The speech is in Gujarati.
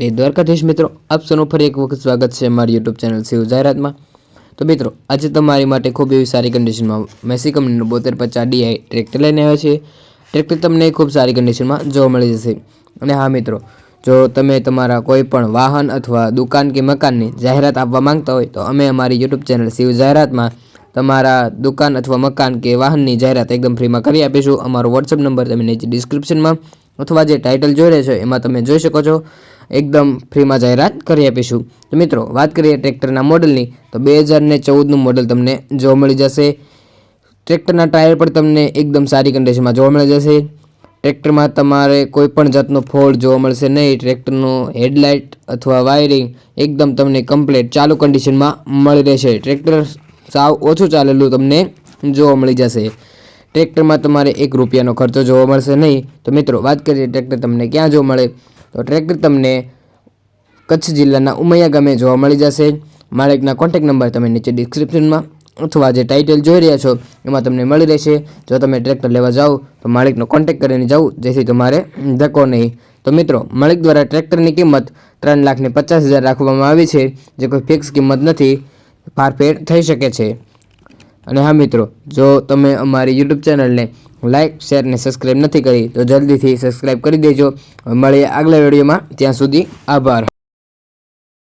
એ દ્વારકાધીશ મિત્રો, આપ સૌનું ફરી એક વખત સ્વાગત છે મારી યુટ્યુબ ચેનલ શિવ જાહેરાતમાં. તો મિત્રો, આજે તમારી માટે ખૂબ એવી સારી કન્ડિશનમાં મેસી કંપનીનું બોતેર પચાસ ડીઆઈ ટ્રેક્ટર લઈને આવ્યા છે ટ્રેક્ટર તમને ખૂબ સારી કન્ડિશનમાં જોવા મળી જશે. અને હા મિત્રો, જો તમે તમારા કોઈ પણ વાહન અથવા દુકાન કે મકાનની જાહેરાત આપવા માંગતા હોય, તો અમે અમારી યુટ્યુબ ચેનલ શિવ જાહેરાતમાં તમારા દુકાન અથવા મકાન કે વાહનની જાહેરાત એકદમ ફ્રીમાં કરી આપીશું. અમારો વોટ્સઅપ નંબર તમે નીચે ડિસ્ક્રિપ્શનમાં અથવા જે ટાઇટલ જોઈ રહ્યા છો, એમાં તમે જોઈ શકો છો. એકદમ ફ્રીમાં જાહેરાત કરી આપીશું. તો મિત્રો, વાત કરીએ ટ્રેક્ટરના મોડલની, તો બે હજાર ને ચૌદનું મોડલ તમને જોવા મળી જશે. ટ્રેક્ટરના ટાયર પણ તમને એકદમ સારી કન્ડિશનમાં જોવા મળી જશે. ટ્રેક્ટરમાં તમારે કોઈ પણ જાતનો ફોલ્ટ જોવા મળશે નહીં. ટ્રેક્ટરનું હેડલાઇટ અથવા વાયરિંગ એકદમ તમને કમ્પ્લીટ ચાલુ કન્ડિશનમાં મળી રહેશે. ટ્રેક્ટર સાવ ઓછું ચાલેલું તમને જોવા મળી જશે. ટ્રેક્ટરમાં તમારે એક રૂપિયાનો ખર્ચો જોવા મળશે નહીં. તો મિત્રો, વાત કરીએ ટ્રેક્ટર તમને ક્યાં જોવા મળે? તો ટ્રેક્ટર તમને કચ્છ જિલ્લાના ઉમૈયા ગામે જોવા મળી જશે. માલિકના કોન્ટેક નંબર તમે નીચે ડિસ્ક્રિપ્શનમાં અથવા જે ટાઇટલ જોઈ રહ્યા છો, એમાં તમને મળી રહેશે. જો તમે ટ્રેક્ટર લેવા જાઓ, તો માલિકનો કોન્ટેક કરીને જાઓ, જેથી તમારે ધક્કો નહીં. તો મિત્રો, માલિક દ્વારા ટ્રેક્ટરની કિંમત ત્રણ લાખને પચાસ હજાર રાખવામાં આવી છે. જે કોઈ ફિક્સ કિંમત નથી, ફારફેર થઈ શકે છે. અને હા મિત્રો, જો તમે અમારી યુટ્યુબ ચેનલને લાઇક શેર ને સબસ્ક્રાઈબ નથી કરી, તો જલ્દીથી સબસ્ક્રાઈબ કરી દેજો. મળીએ આગલા વિડીયોમાં. ત્યાં સુધી આભાર.